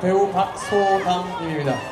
배우 박소담님입니다.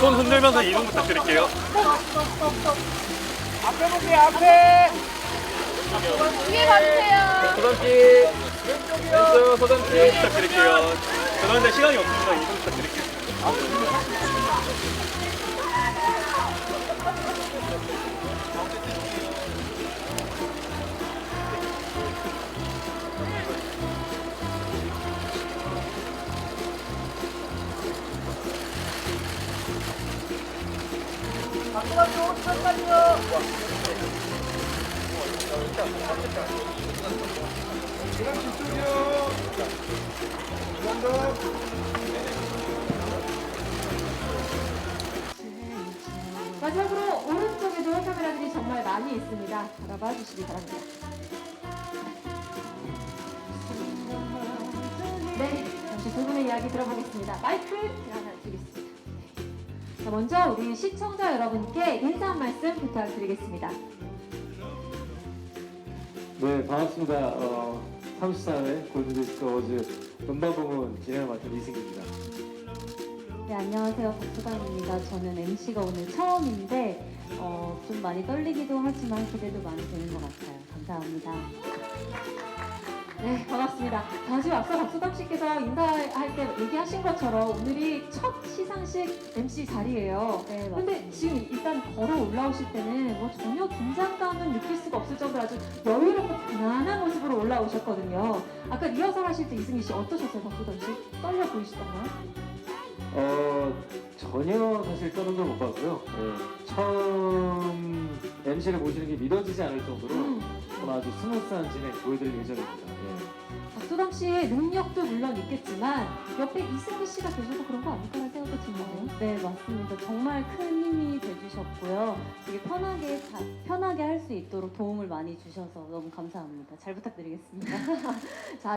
손 흔들면서 이동 부탁드릴게요. 뒤에 봐주세요. 소담씨 왼쪽 소담씨 부탁드릴게요. 그런데 시간이 없으니까 이동 부탁드릴게요. 마지막으로 오른쪽에도 카메라들이 정말 많이 있습니다. 바라봐 주시기 바랍니다. 네, 잠시 두 분의 이야기 들어보겠습니다. 마이크 하나 드리겠습니다. 네. 자, 먼저 우리 시청자 여러분께 인사 한 말씀 부탁드리겠습니다. 네, 반갑습니다. 어, 34회 골든디스크 어워즈 음반 부문 진행을 맡은 이승기입니다. 네, 안녕하세요. 박수강입니다. 저는 MC가 오늘 처음인데 어, 좀 많이 떨리기도 하지만 기대도 많이 되는 것 같아요. 감사합니다. 네, 반갑습니다. 다시 앞서 박수강 씨께서 인사할 때 얘기하신 것처럼 오늘이 첫 시상식 MC 자리예요. 네, 근데 지금 일단 걸어 올라오실 때는 뭐 전혀 긴장감은 느낄 수가 없을 정도로 아주 여유롭고 편안한 모습으로 올라오셨거든요. 아까 리허설 하실 때 이승기 씨 어떠셨어요, 박수강 씨? 떨려 보이시던가요? 어, 전혀 사실 떠는 걸 못 봤고요. 네, 처음 MC를 보시는 게 믿어지지 않을 정도로 음. 저는 아주 스무스한 진행 보여드릴 예정입니다. 네. 박수담 씨의 능력도 물론 있겠지만 옆에 이승기 씨가 계셔서 그런 거 아닐까라는 생각도 드는데요. 네 맞습니다. 정말 큰 힘이 돼주셨고요. 되게 편하게 자- 편하게 할 수 있도록 도움을 많이 주셔서 너무 감사합니다. 잘 부탁드리겠습니다. 자,